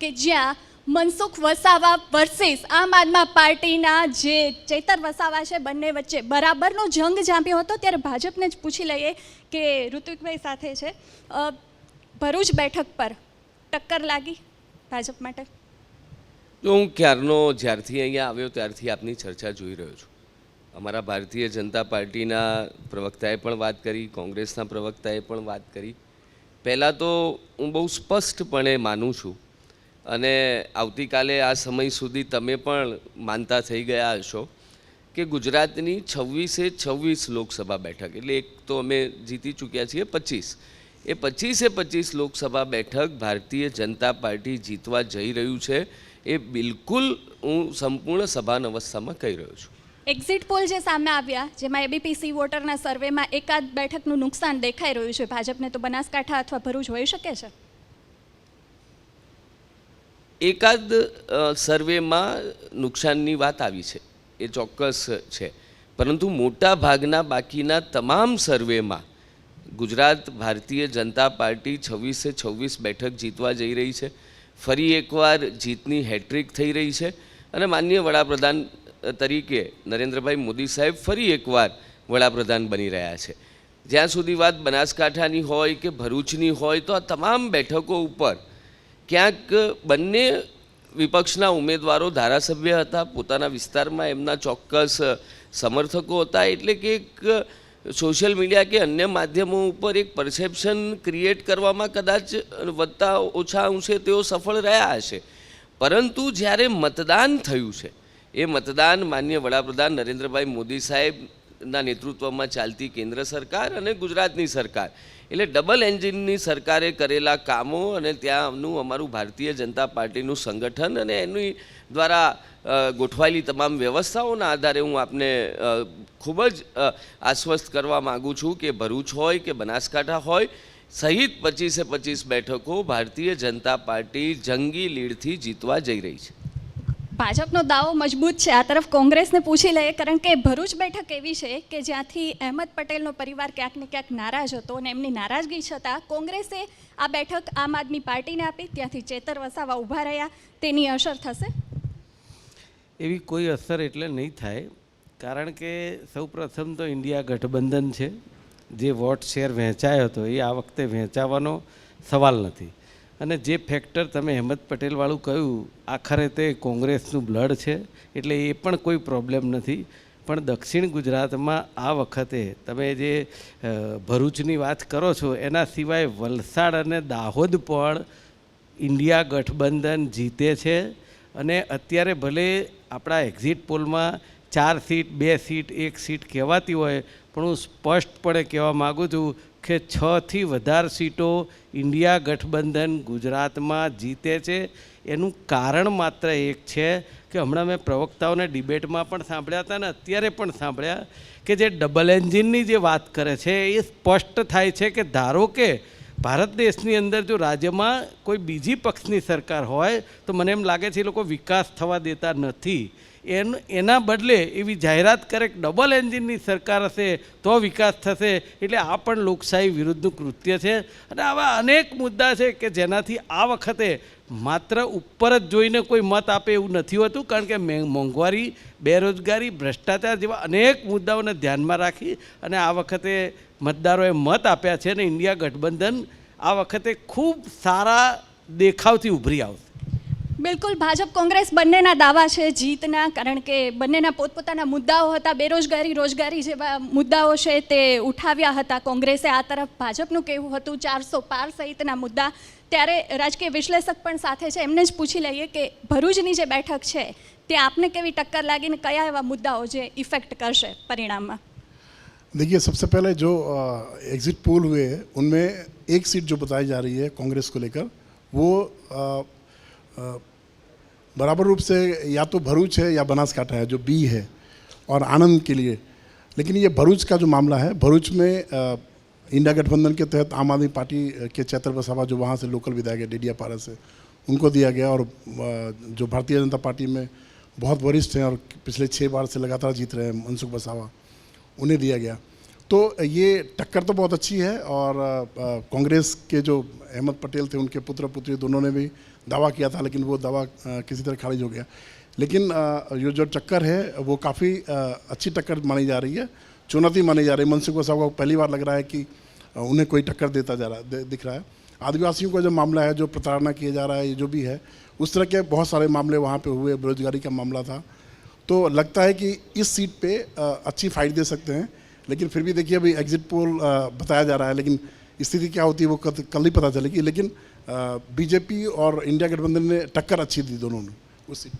કે જ્યાં મનસુખ વસાવા વર્સિસ આમ આદમી પાર્ટીના જે ચેતર વસાવા છે, બંને વચ્ચે બરાબરનો જંગ જામ્યો હતો, ત્યારે ભાજપને જ પૂછી લઈએ કે ઋત્વિકભાઈ સાથે છે. ભરૂચ બેઠક પર ટક્કર લાગી ભાજપ માટે? જો હું ક્યારનો જ્યારથી અહીંયા આવ્યો, ત્યારથી આપની ચર્ચા જોઈ રહ્યો છું. અમારા ભારતીય જનતા પાર્ટીના પ્રવક્તાએ પણ વાત કરી, કોંગ્રેસના પ્રવક્તાએ પણ વાત કરી. પહેલાં તો હું બહુ સ્પષ્ટપણે માનું છું અને આવતીકાલે આ સમય સુધી તમે પણ માનતા થઈ ગયા હશો કે ગુજરાતની છવ્વીસે છવ્વીસ લોકસભા બેઠક, એટલે એક તો અમે જીતી ચૂક્યા છીએ પચીસ. એ પચીસે પચીસ લોકસભા બેઠક ભારતીય જનતા પાર્ટી જીતવા જઈ રહ્યું છે, એ બિલકુલ હું સંપૂર્ણ સભાન અવસ્થામાં કહી રહ્યો છું. એક્ઝિટ પોલ જે સામે આવ્યા, જેમાં એબીપીસી વોટરના સર્વેમાં એકાદ બેઠકનું નુકસાન દેખાઈ રહ્યું છે. ભાજપને તો બનાસકાંઠા અથવા ભરૂચ હોઈ શકે છે. એકાદ સર્વેમાં નુકસાનની વાત આવી છે. એ ચોક્કસ છે. પરંતુ મોટા ભાગના બાકીના તમામ સર્વેમાં ગુજરાત ભારતીય જનતા પાર્ટી છવ્વીસે છવ્વીસ બેઠક જીતવા જઈ રહી છે. ફરી એકવાર જીતની હેટ્રિક થઈ રહી છે. અને માનનીય વડાપ્રધાન તરીકે નરેન્દ્રભાઈ મોદી સાહેબ ફરી એકવાર વડાપ્રધાન બની રહ્યા છે. જ્યાં સુધી વાત બનાસકાંઠાની હોય કે ભરૂચની હોય તો આ તમામ બેઠકો ઉપર ક્યાંક બંને વિપક્ષના ઉમેદવારો ધારાસભ્ય હતા, પોતાના વિસ્તારમાં એમના ચોક્કસ સમર્થકો હતા, એટલે કે એક સોશિયલ મીડિયા કે અન્ય માધ્યમો ઉપર એક પરસેપ્શન ક્રિએટ કરવામાં કદાચ વધતા ઓછા અંશે તેઓ સફળ રહ્યા હશે. પરંતુ જ્યારે મતદાન થયું છે, એ મતદાન માન્ય વડાપ્રધાન નરેન્દ્રભાઈ મોદી સાહેબના નેતૃત્વમાં ચાલતી કેન્દ્ર સરકાર અને ગુજરાતની સરકાર. એટલે ડબલ એન્જિનની સરકારે કરેલા કામો અને ત્યાંનું અમારું ભારતીય જનતા પાર્ટીનું સંગઠન અને એની દ્વારા ગોઠવાયેલી તમામ વ્યવસ્થાઓના આધારે હું આપને ખૂબ જ આશ્વસ્ત કરવા માગું છું કે ભરૂચ હોય કે બનાસકાંઠા હોય, સહિત પચીસે પચીસ બેઠકો ભારતીય જનતા પાર્ટી જંગી લીડથી જીતવા જઈ રહી છે. ભાજપનો દાવો મજબૂત છે. આ તરફ કોંગ્રેસને પૂછી લઈએ, કારણ કે ભરૂચ બેઠક એવી છે કે જ્યાંથી અહેમદ પટેલનો પરિવાર ક્યાંક ને ક્યાંક નારાજ હતો અને એમની નારાજગી છતાં કોંગ્રેસે આ બેઠક આમ આદમી પાર્ટીને આપી, ત્યાંથી ચેતર વસાવા ઊભા રહ્યા. તેની અસર થશે? એવી કોઈ અસર એટલે નહીં થાય, કારણ કે સૌપ્રથમ તો ઇન્ડિયા ગઠબંધન છે. જે વોટ શેર વહેંચાયો હતો એ આ વખતે વહેંચાવાનો સવાલ નથી. અને જે ફેક્ટર તમે હેમંત પટેલવાળું કહ્યું, આખરે તે કોંગ્રેસનું બ્લડ છે, એટલે એ પણ કોઈ પ્રોબ્લેમ નથી. પણ દક્ષિણ ગુજરાતમાં આ વખતે તમે જે ભરૂચની વાત કરો છો, એના સિવાય વલસાડ અને દાહોદ પણ ઇન્ડિયા ગઠબંધન જીતે છે. અને અત્યારે ભલે આપણા એક્ઝિટ પોલમાં ચાર સીટ, બે સીટ, એક સીટ કહેવાતી હોય, પણ હું સ્પષ્ટપણે કહેવા માગું છું કે છથી વધારે સીટો ઇન્ડિયા ગઠબંધન ગુજરાતમાં જીતે છે. એનું કારણ માત્ર એક છે કે હમણાં મેં પ્રવક્તાઓને ડિબેટમાં પણ સાંભળ્યા હતા ને અત્યારે પણ સાંભળ્યા કે જે ડબલ એન્જિનની જે વાત કરે છે એ સ્પષ્ટ થાય છે કે ધારો કે ભારત દેશની અંદર જો રાજ્યમાં કોઈ બીજી પક્ષની સરકાર હોય, તો મને એમ લાગે છે એ લોકો વિકાસ થવા દેતા નથી. એન, એના બદલે એવી જાહેરાત કરે ડબલ એન્જિનની સરકાર હશે તો વિકાસ થશે, એટલે આ પણ લોકશાહી વિરુદ્ધનું કૃત્ય છે. અને આવા અનેક મુદ્દા છે કે જેનાથી આ વખતે માત્ર ઉપર જ જોઈને કોઈ મત આપે એવું નથી હોતું, કારણ કે મોંઘવારી, બેરોજગારી, ભ્રષ્ટાચાર જેવા અનેક મુદ્દાઓને ધ્યાનમાં રાખી અને આ વખતે મતદારોએ મત આપ્યા છે અને ઇન્ડિયા ગઠબંધન આ વખતે ખૂબ સારા દેખાવથી ઉભરી આવશે. બિલકુલ ભાજપ કોંગ્રેસ બંનેના દાવા છે જીતના કારણ કે બંનેના પોતપોતાના મુદ્દાઓ હતા બેરોજગારી રોજગારી જેવા મુદ્દાઓ છે તે ઉઠાવ્યા હતા કોંગ્રેસે આ તરફ ભાજપનું કહેવું હતું ચારસો પાર સહિતના મુદ્દા ત્યારે રાજકીય વિશ્લેષક પણ સાથે છે એમને જ પૂછી લઈએ કે ભરૂચની જે બેઠક છે તે આપને કેવી ટક્કર લાગીને કયા એવા મુદ્દાઓ જે ઇફેક્ટ કરશે પરિણામમાં देखिए सबसे पहले जो एग्जिट पोल हुए हैं उनमें एक सीट जो बताई जा रही है कांग्रेस को लेकर वो अ, अ, बराबर रूप से या तो भरूच है या बनासकाठा है, जो बी है, और आनंद के लिए। लेकिन ये भरूच का जो मामला है, भरूच में इंडिया गठबंधन के तहत आम आदमी पार्टी के चैतर बसावा जो वहाँ से लोकल विधायक है, डेडिया पारा से, उनको दिया गया और जो भारतीय जनता पार्टी में बहुत वरिष्ठ हैं और पिछले छः बार से लगातार जीत रहे हैं मनसुख बसावा, उन्हें दिया गया। तो ये टक्कर तो बहुत अच्छी है और कांग्रेस के जो अहमद पटेल थे उनके पुत्र पुत्री दोनों ने भी दावा किया था लेकिन वो दावा किसी तरह खारिज हो गया। लेकिन ये जो टक्कर है वो काफ़ी अच्छी टक्कर मानी जा रही है चुनौती मानी जा रही है। मनसुख वसावा को पहली बार लग रहा है कि उन्हें कोई टक्कर देता जा रहा दे, दिख रहा है। आदिवासियों का जो मामला है जो प्रताड़ना किया जा रहा है जो भी है उस तरह के बहुत सारे मामले वहाँ पे हुए बेरोजगारी का मामला था। तो लगता है कि इस सीट पे अच्छी फाइट दे सकते हैं। लेकिन फिर भी देखिए अभी एग्जिट पोल अ, बताया जा रहा है लेकिन स्थिति क्या होती है वो कल कल ही पता चलेगी लेकिन बीजेपी और इंडिया गठबंधन ने टक्कर अच्छी दी दोनों ने उस सीट